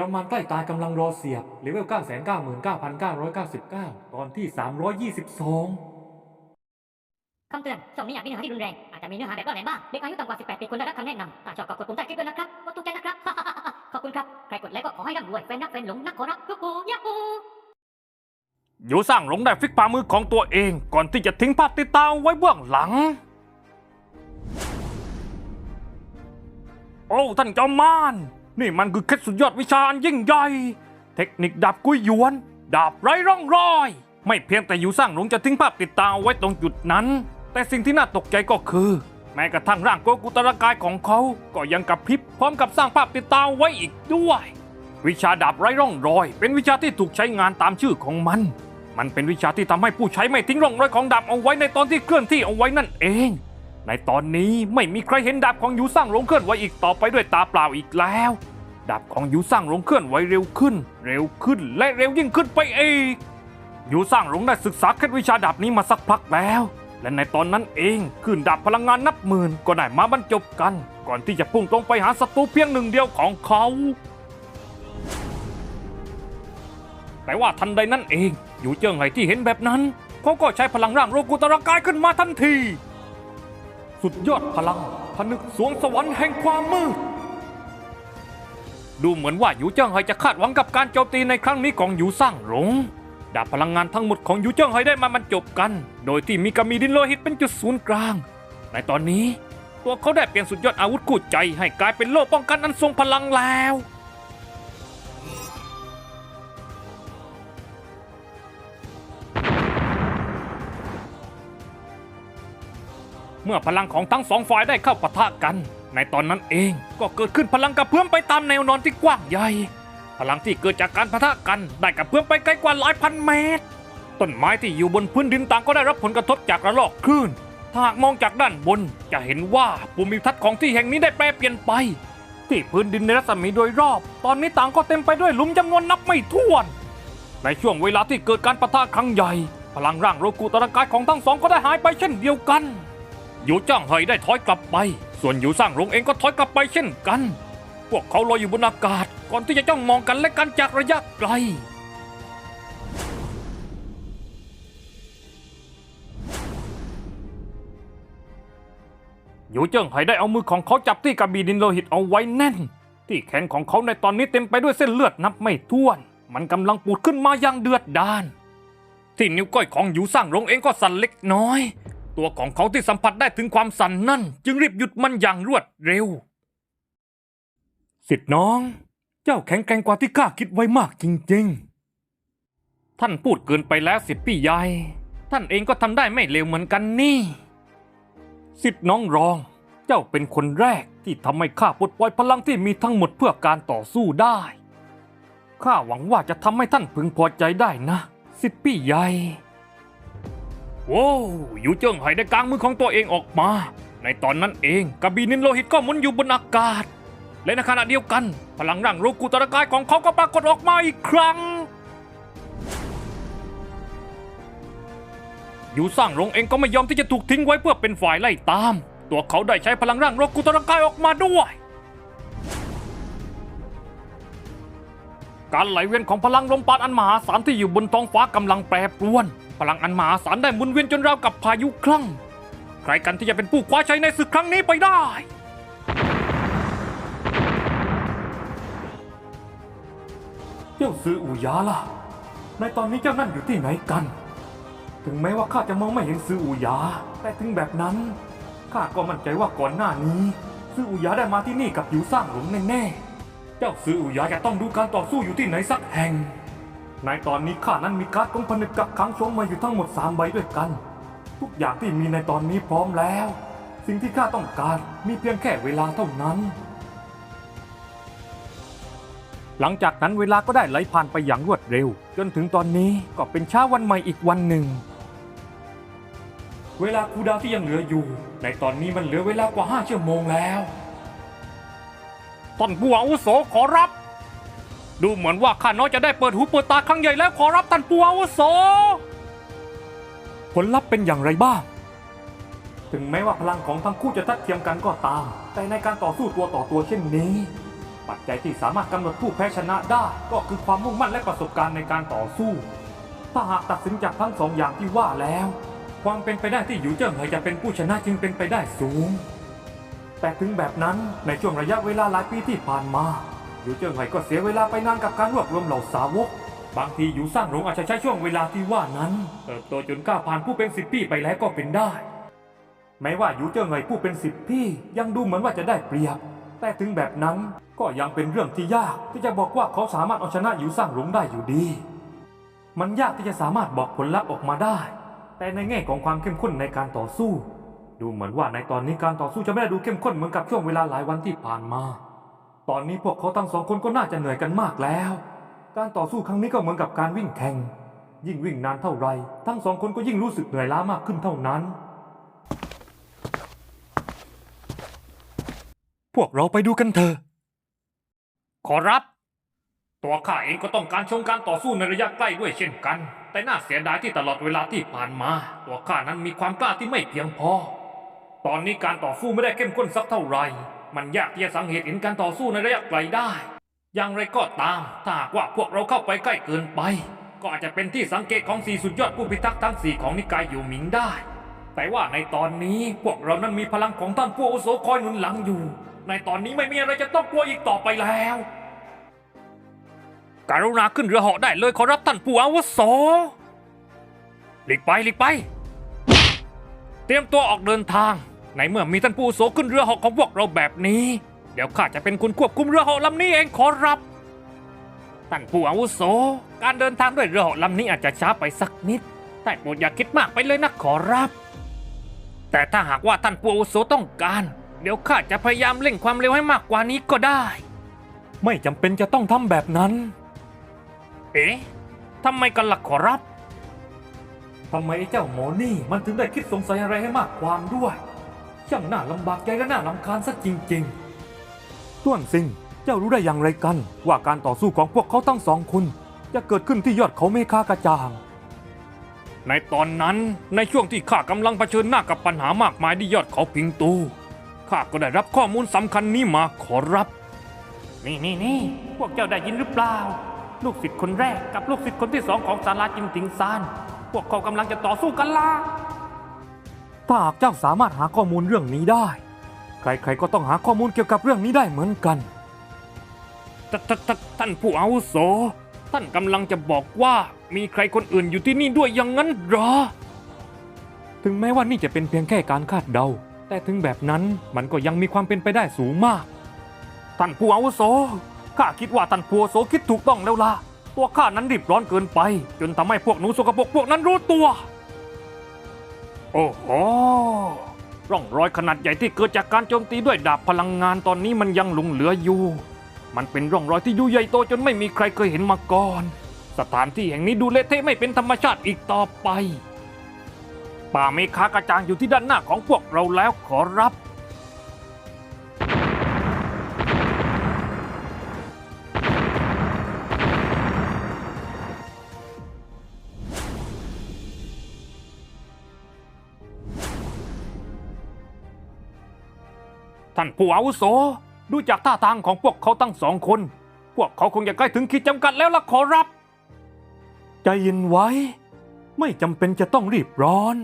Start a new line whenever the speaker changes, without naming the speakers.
จอมมารใกล้ตายกำลังรอเสียบเลเวล 999,999 ตอนที่ 322
คำเตือนช่องนี้อาจมีเนื้อหาที่รุนแรง อาจจะมีเนื้อหาแบบล่อแหลมบ้าง เด็กอายุต่ำกว่า 18 ปีควรได้รับคำแนะนำถ้าชอบก็กดปุ่มใต้คลิปด้วยนะครับกดถูกใจนะครับ ขอบคุณครับ ใครกดไลค์ก็ขอให้ร่ำรวยแฟนนักแฟนหลงนักขอรับยูฮูยาฮู
ยูสร้างหลงได้ฟิกฝ่ามือของตัวเอง ก่อนที่จะทิ้งภาพติดตามไว้เบื้องหลัง โอ้ท่านจอมมาร นี่มันคือเคล็ดสุดยอดวิชาอันยิ่งใหญ่ เทคนิคดาบกุยหยวน ดาบไร้ร่องรอย ไม่เพียงแต่ยูสร้างหลงจะทิ้งภาพติดตามไว้ตรงจุดนั้น แต่สิ่งที่น่าตกใจก็คือ แม้กระทั่งร่างโกกุตระกายของเขา ก็ยังกับพริบพร้อมกับสร้างภาพติดตาไว้อีกด้วย วิชาดาบไร้ร่องรอย เป็นวิชาที่ถูกใช้งานตามชื่อของมัน มันเป็นวิชาที่ทำให้ผู้ใช้ไม่ทิ้งร่องรอยของดาบเอาไว้ในตอนที่เคลื่อนที่เอาไว้นั่นเองในตอนนี้ไม่มีใครเห็นดาบของยูสร้างหลงเคลื่อนไหวอีกต่อไปด้วยตาเปล่าอีกแล้ว ดาบของยูสร้างหลงเคลื่อนไหวเร็วขึ้น เร็วขึ้นและเร็วยิ่งขึ้นไปอีกยูสร้างหลงได้ศึกษาเคล็ดวิชาดาบนี้มาสักพักแล้ว และในตอนนั้นเองขึ้นดาบพลังงานนับหมื่นก็ได้มาบรรจบกัน ก่อนที่จะพุ่งตรงไปหาศัตรูเพียงหนึ่งเดียวของเขา แต่ว่าทันใดนั้นเองอยู่เจิ้งไหที่เห็นแบบนั้นเขาก็ใช้พลังร่างโรกุตรกายขึ้นมาทันที สุดยอดพลังผนึกสวงสวรรค์แห่งความมืด ดูเหมือนว่าหยูเจิ้งไฮจะคาดหวังกับการโจมตีในครั้งนี้ของหยูสร้างหลงดาบพลังงานทั้งหมดของหยูเจิ้งไฮได้มาบรรจบกัน โดยที่มีกามีดินโลหิตเป็นจุดศูนย์กลาง ในตอนนี้ ตัวเขาได้เปลี่ยนสุดยอดอาวุธคู่ใจให้กลายเป็นโล่ป้องกันอันทรงพลังแล้วเมื่อพลังของทั้งสองฝ่ายได้เข้าปะทะกัน ในตอนนั้นเองก็เกิดขึ้นพลังกระเพื่อมไปตามแนวนอนที่กว้างใหญ่ พลังที่เกิดจากการปะทะกันได้กระเพื่อมไปไกลกว่าหลายพันเมตร ต้นไม้ที่อยู่บนพื้นดินต่างก็ได้รับผลกระทบจากระลอกคลื่นถ้าหากมองจากด้านบนจะเห็นว่าภูมิทัศน์ของที่แห่งนี้ได้แปรเปลี่ยนไป ที่พื้นดินในรัศมีโดยรอบ ตอนนี้ต่างก็เต็มไปด้วยหลุมจำนวนนับไม่ถ้วน ในช่วงเวลาที่เกิดการปะทะครั้งใหญ่ พลังร่างโรกุตระกายของทั้งสองก็ได้หายไปเช่นเดียวกันหยูจ้างเฮยได้ถอยกลับไป ส่วนหยูสร้างหลงเองก็ถอยกลับไปเช่นกัน พวกเขาลอยอยู่บนอากาศ ก่อนที่จะจ้องมองกันและกันจากระยะไกลหยูเจิ้งไห่ได้เอามือของเขาจับที่กระบี่ดินโลหิตเอาไว้แน่น ที่แขนของเขาในตอนนี้เต็มไปด้วยเส้นเลือดนับไม่ถ้วน มันกำลังปูดขึ้นมาอย่างเดือดดาลที่นิ้วก้อยของหยูสร้างหลงเองก็สั่นเล็กน้อย ตัวของเขาที่สัมผัสได้ถึงความสั่นนั่น จึงรีบหยุดมันอย่างรวดเร็ว สิทธิ์น้อง เจ้าแข็งแกร่งกว่าที่ข้าคิดไว้มากจริง ๆ ท่านพูดเกินไปแล้วสิทธิ์พี่ใหญ่ ท่านเองก็ทำได้ไม่เลวเหมือนกันนี่ สิทธิ์น้องรอง เจ้าเป็นคนแรกที่ทำให้ข้าปลดปล่อยพลังที่มีทั้งหมดเพื่อการต่อสู้ได้ข้าหวังว่าจะทำให้ท่านพึงพอใจได้นะ สิทธิ์พี่ใหญ่ ว้วอยู่เจิ้งไห่ได้กางมือของตัวเองออกมา ในตอนนั้นเองกระบี่นินโลหิตก็หมุนอยู่บนอากาศ และในขณะเดียวกัน พลังร่างโรกุตรกายของเขาก็ปรากฏออกมาอีกครั้ง อยู่สร้างหลงเองก็ไม่ยอมที่จะถูกทิ้งไว้เพื่อเป็นฝ่ายไล่ตาม ตัวเขาได้ใช้พลังร่างโรกุตรกายออกมาด้วย การไหลเวียนของพลังลมปาณอันมหาศาลที่อยู่บนท้องฟ้ากำลังแปรปรวน พลังอันมหาศาลได้หมุนเวียนจนราวกับพายุคลั่ง ใครกันที่จะเป็นผู้คว้าชัยในศึกครั้งนี้ไปได้
เจ้าซื้ออูยาล่ะ ในตอนนี้เจ้านั่นอยู่ที่ไหนกัน ถึงแม้ว่าข้าจะมองไม่เห็นซื้ออูยา แต่ถึงแบบนั้นข้าก็มั่นใจว่าก่อนหน้านี้ ซื้ออูยาได้มาที่นี่กับหยูสร้างหลงแน่ๆ เจ้าซื้ออูหยาจะต้องดูการต่อสู้อยู่ที่ไหนสักแห่ง ในตอนนี้ข้านั้นมีการ์ดของผนึกกับขังชงมาอยู่ทั้งหมดสามใบด้วยกัน ทุกอย่างที่มีในตอนนี้พร้อมแล้ว สิ่งที่ข้าต้องการมีเพียงแค่เวลาเท่านั้น
หลังจากนั้นเวลาก็ได้ไหลผ่านไปอย่างรวดเร็ว จนถึงตอนนี้ก็เป็นเช้าวันใหม่อีกวันหนึ่ง
เวลาคูดาวที่ยังเหลืออยู่ ในตอนนี้มันเหลือเวลากว่าห้าชั่วโมงแล้ว
ท่านผู้อาวุโสขอรับ ดูเหมือนว่าข้าน้อยจะได้เปิดหูเปิดตาครั้งใหญ่แล้วขอรับท่านผู้อาวุโส
ผลลัพธ์เป็นอย่างไรบ้าง ถึงแม้ว่าพลังของทั้งคู่จะทัดเทียมกันก็ตาม แต่ในการต่อสู้ตัวต่อตัวเช่นนี้ ปัจจัยที่สามารถกำหนดผู้แพ้ชนะได้ก็คือความมุ่งมั่นและประสบการณ์ในการต่อสู้ ถ้าหากตัดสินจากทั้งสองอย่างที่ว่าแล้ว ความเป็นไปได้ที่หยูเจิ้งเหยจะเป็นผู้ชนะจึงเป็นไปได้สูง แต่ถึงแบบนั้นในช่วงระยะเวลาหลายปีที่ผ่านมาหยูเจิ้งเหยก็เสียเวลาไปนานกับการรวบรวมเหล่าสาวก บางทีหยูสร้างหลงอาจจะใช้ช่วงเวลาที่ว่านั้นเติบโตจนก้าวผ่านผู้เป็นสิบปีไปแล้วก็เป็นได้ แม้ว่าหยูเจิ้งเหยผู้เป็นสิบพี่ยังดูเหมือนว่าจะได้เปรียบ แต่ถึงแบบนั้นก็ยังเป็นเรื่องที่ยากที่จะบอกว่าเขาสามารถเอาชนะหยูสร้างหลงได้อยู่ดี มันยากที่จะสามารถบอกผลลัพธ์ออกมาได้ แต่ในแง่ของความเข้มข้นในการต่อสู้ ดูเหมือนว่าในตอนนี้การต่อสู้จะไม่ได้ดูเข้มข้นเหมือนกับช่วงเวลาหลายวันที่ผ่านมา ตอนนี้พวกเขาทั้งสองคนก็น่าจะเหนื่อยกันมากแล้ว การต่อสู้ครั้งนี้ก็เหมือนกับการวิ่งแข่ง ยิ่งวิ่งนานเท่าไร ทั้งสองคนก็ยิ่งรู้สึกเหนื่อยล้ามากขึ้นเท่านั้น พวกเราไปดูกันเถอะ
ขอรับ ตัวข้าเองก็ต้องการชมการต่อสู้ในระยะใกล้ด้วยเช่นกัน แต่น่าเสียดายที่ตลอดเวลาที่ผ่านมา ตัวข้านั้นมีความกล้าที่ไม่เพียงพอ ตอนนี้การต่อสู้ไม่ได้เข้มข้นสักเท่าไหร่ มันยากที่จะสังเกตเห็นการต่อสู้ในระยะไกลได้ อย่างไรก็ตาม ถ้าหากว่าพวกเราเข้าไปใกล้เกินไป ก็อาจจะเป็นที่สังเกตของสี่สุดยอดผู้พิทักษ์ทั้งสี่ของนิกายอยู่หมิงได้ แต่ว่าในตอนนี้พวกเรานั้นมีพลังของท่านผู้อุโสคอยหนุนหลังอยู่ ในตอนนี้ไม่มีอะไรจะต้องกลัวอีกต่อไปแล้ว การุณาขึ้นเรือเหาะได้เลยขอรับท่านผู้อาวุโสหลีกไปหลีกไป เตรียมตัวออกเดินทาง ในเมื่อมีท่านผู้อาวุโสขึ้นเรือเหาะของพวกเราแบบนี้ เดี๋ยวข้าจะเป็นคนควบคุมเรือเหาะลำนี้เองขอรับ ท่านผู้อาวุโส การเดินทางด้วยเรือเหาะลำนี้อาจจะช้าไปสักนิด แต่โปรดอย่าคิดมากไปเลยนะขอรับ แต่ถ้าหากว่าท่านผู้อาวุโสต้องการ เดี๋ยวข้าจะพยายามเร่งความเร็วให้มากกว่านี้ก็ได้
ไม่จำเป็นจะต้องทำแบบนั้น
เอ๊ะทำไมกันล่ะขอรับ
ทำไมไอ้เจ้าหมอนี่มันถึงได้คิดสงสัยอะไรให้มากความด้วย ช่างน่าลำบากใจและน่ารำคาญซะจริงๆ ต้วนซิง เจ้ารู้ได้อย่างไรกัน ว่าการต่อสู้ของพวกเขาทั้งสองคนจะเกิดขึ้นที่ยอดเขาเมฆากระจาง
ในตอนนั้นในช่วงที่ข้ากำลังเผชิญหน้ากับปัญหามากมายที่ยอดเขาพิงตูข้าก็ได้รับข้อมูลสำคัญนี้มาขอรับ นี่นี่นี่พวกเจ้าได้ยินหรือเปล่า ลูกศิษย์คนแรกกับลูกศิษย์คนที่สองของศาลาจิมติงซาน พวกเขากำลังจะต่อสู้กันล่ะ
ถ้าหากเจ้าสามารถหาข้อมูลเรื่องนี้ได้ ใครๆก็ต้องหาข้อมูลเกี่ยวกับเรื่องนี้ได้เหมือนกัน
ทททท่านผู้อาวุโส ท่านกำลังจะบอกว่ามีใครคนอื่นอยู่ที่นี่ด้วยอย่างนั้นเหรอ
ถึงแม้ว่านี่จะเป็นเพียงแค่การคาดเดา แต่ถึงแบบนั้นมันก็ยังมีความเป็นไปได้สูงมาก
ท่านผู้อาวุโส ข้าคิดว่าท่านผู้อาวุโสคิดถูกต้องแล้วล่ะ ตัวข้านั้นรีบร้อนเกินไป จนทำให้พวกหนูสกปรกพวกนั้นรู้ตัว โอ้โหร่องรอยขนาดใหญ่ที่เกิดจากการโจมตีด้วยดาบพลังงานตอนนี้มันยังหลงเหลืออยู่ มันเป็นร่องรอยที่ยุ่ยใหญ่โตจนไม่มีใครเคยเห็นมาก่อน สถานที่แห่งนี้ดูเละเทะไม่เป็นธรรมชาติอีกต่อไป ป่าเมฆากระจางอยู่ที่ด้านหน้าของพวกเราแล้วขอรับ ท่านผู้อาวุโสดูจากท่าทางของพวกเขาตั้งสองคน พวกเขาคงจะใกล้ถึงขีดจำกัดแล้วล่ะขอรับ
ใจเย็นไว้ ไม่จำเป็นจะต้องรีบร้อน